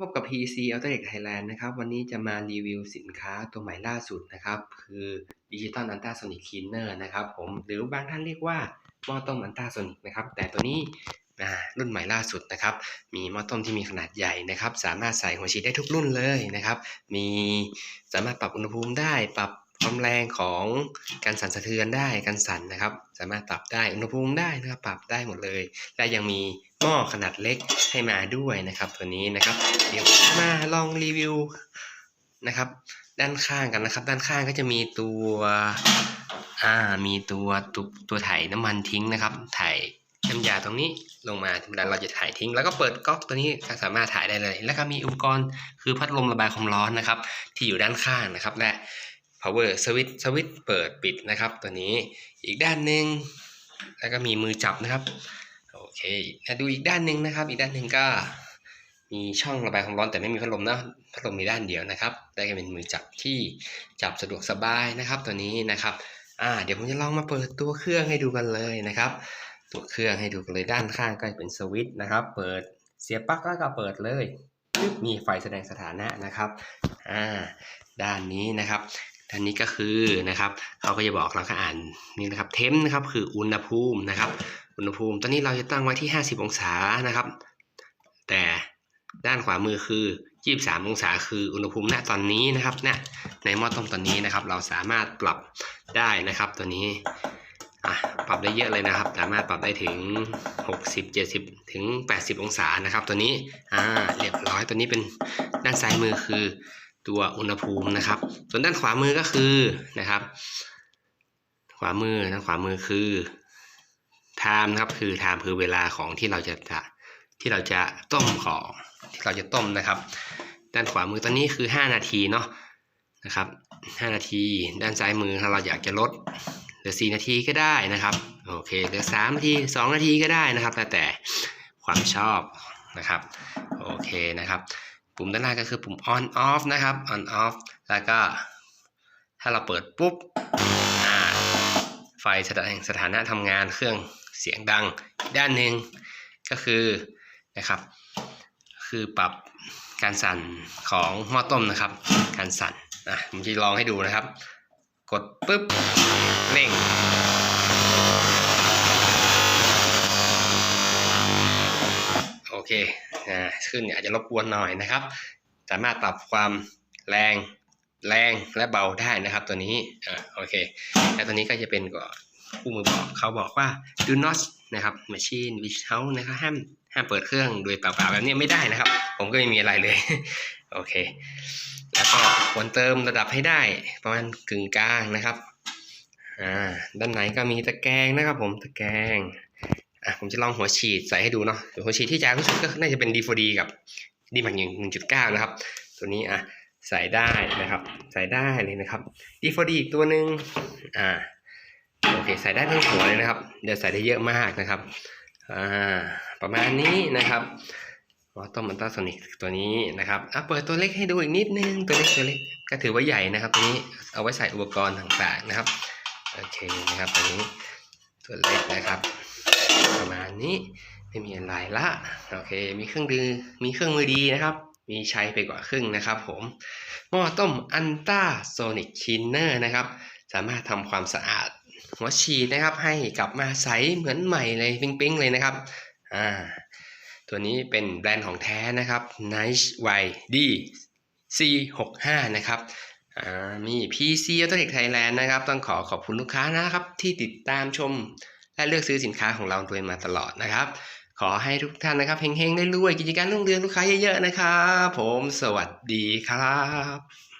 พบกับ PC Auto Tech Thailand นะครับ วันนี้จะมารีวิวสินค้าตัวใหม่ล่าสุดนะครับ คือ Digital Ultrasonic Cleaner นะครับผมหรือบางท่านเรียกว่าหม้อต้ม Ultrasonic นะครับ แต่ตัวนี้รุ่นใหม่ล่าสุดนะครับ มีหม้อต้มที่มีขนาดใหญ่นะครับ สามารถใส่หัวฉีดได้ทุกรุ่นเลยนะครับ มีสามารถปรับอุณหภูมิได้ปรับ ความแรงของการสั่นสะเทือนได้การสั่นนะครับ สามารถปรับได้อุณหภูมิได้นะครับปรับได้หมดเลย และยังมีหม้อขนาดเล็กให้มาด้วยนะครับ ตัวนี้นะครับ เดี๋ยวมาลองรีวิวนะครับ ด้านข้างกันนะครับ ด้านข้างก็จะมีตัวอ่ามีตัวตัวตัวถ่ายน้ำมันทิ้งนะครับ ถ่ายน้ำยาตรงนี้ลงมาธรรมดาเราจะถ่ายทิ้ง แล้วก็เปิดก๊อกตัวนี้ก็สามารถถ่ายได้เลย แล้วก็มีอุปกรณ์คือพัดลมระบายความร้อนนะครับ ที่อยู่ด้านข้างนะครับ และ power switch สวิตช์เปิดปิดนะครับ ตัวนี้อีกด้านหนึ่งแล้วก็มีมือจับนะครับโอเคมาดูอีกด้านหนึ่งนะครับ อีกด้านหนึ่งก็มีช่องระบายความร้อนแต่ไม่มีพัดลมนะพัดลมมีด้านเดียวนะครับ ได้ก็เป็นมือจับที่จับสะดวกสบายนะครับ ตัวนี้นะครับอ่าเดี๋ยวผมจะลองมาเปิดตัวเครื่องให้ดูกันเลยนะครับ ตัวเครื่องให้ดูกันเลยด้านข้างก็เป็นสวิตช์นะครับ เปิดเสียบปลั๊กแล้วก็เปิดเลยมีไฟแสดงสถานะนะครับอ่าด้านนี้นะครับ ด้านนี้ก็คือนะครับเขาก็จะบอกเราก็อ่านนี่นะครับเทมนะครับคืออุณหภูมินะครับ อุณหภูมิ ตอนนี้เราจะตั้งไว้ที่ 50 องศานะครับ แต่ด้านขวามือคือ 23 องศาคืออุณหภูมิณตอนนี้นะครับณในหม้อต้มตอนนี้นะครับ เราสามารถปรับได้นะครับตัวนี้ปรับได้เยอะเลยนะครับ สามารถปรับได้ถึง 60 70 ถึง 80 องศานะครับ ตัวนี้อ่าเรียบร้อยตัวนี้เป็นด้านซ้ายมือคือ ตัวอุณหภูมินะครับ ส่วนด้านขวามือก็คือนะครับ ขวามือด้านขวามือคือ time นะครับคือ time คือเวลาของที่เราจะจะที่เราจะต้มของที่เราจะต้มนะครับ ด้านขวามือตอนนี้คือ 5 นาทีเนาะนะครับ 5 นาที ด้านซ้ายมือถ้าเราอยากจะลดเหลือ 4 นาทีก็ได้นะครับโอเคเหลือ 3 นาที 2 นาทีก็ได้นะครับแล้วแต่ความชอบนะครับโอเคนะครับ ปุ่มด้านล่างก็คือปุ่ม on off นะครับ on off แล้วก็ ถ้าเราเปิดปุ๊บไฟแสดงสถานะทำงานเครื่องเสียงดังด้านหนึ่งก็คือนะครับ คือปรับการสั่นของหม้อต้มนะครับ การสั่นนะผมจะลองให้ดูนะครับ กดปุ๊บเร่งโอเค ขึ้นอาจจะรบกวนหน่อยนะครับ สามารถปรับความแรงแรงและเบาได้นะครับตัวนี้อ่าโอเค แล้วตัวนี้ก็จะเป็นก็ผู้มือบอกเขาบอกว่า do not นะครับ machine without นะครับห้ามห้ามเปิดเครื่องโดยเปล่าๆแบบนี้ไม่ได้นะครับ ผมก็ไม่มีอะไรเลย โอเค แล้วก็ควรเติมระดับให้ได้ ประมาณกึ่งกลางนะครับอ่าด้านในก็มีตะแกรงนะครับผมตะแกรง อะผมจะลองหัวฉีดใส่ให้ดูเนาะหัวฉีดที่จางที่สุดก็น่าจะเป็น D4D กับ D มันอย่าง1.9นะครับ ตัวนี้อะใส่ได้นะครับ ใส่ได้เลยนะครับ D4D อีกตัวหนึ่งอ่าโอเคใส่ได้ทั้งหัวเลยนะครับเดี๋ยวใส่ได้เยอะมากนะครับอ่าประมาณนี้นะครับวอตอมันตาโซนิกตัวนี้นะครับอะเปิดตัวเล็กให้ดูอีกนิดนึงตัวเล็กตัวเล็กก็ถือว่าใหญ่นะครับตัวนี้เอาไว้ใส่อุปกรณ์ต่างๆนะครับโอเคนะครับตัวนี้ตัวเล็กนะครับ ประมาณนี้ไม่มีอะไรละโอเค มีเครื่องดือมีเครื่องมือดีนะครับ มีใช้ไปกว่าครึ่งนะครับผมหม้อต้มอันต้าโซนิกชินเนอร์นะครับ สามารถทำความสะอาดหัวฉีดนะครับ ให้กลับมาใสเหมือนใหม่เลยปิ๊งๆเลยนะครับอ่าตัวนี้เป็นแบรนด์ของแท้นะครับ Nice YD C65 นะครับอ่ามี PC Auto Tech Thailand นะครับ ต้องขอขอบคุณลูกค้านะครับ ที่ติดตามชม และเลือกซื้อสินค้าของเราโดยมาตลอดนะครับ ขอให้ทุกท่านนะครับเฮงๆได้รวยกิจการรุ่งเรืองลูกค้าเยอะๆนะครับ ผมสวัสดีครับ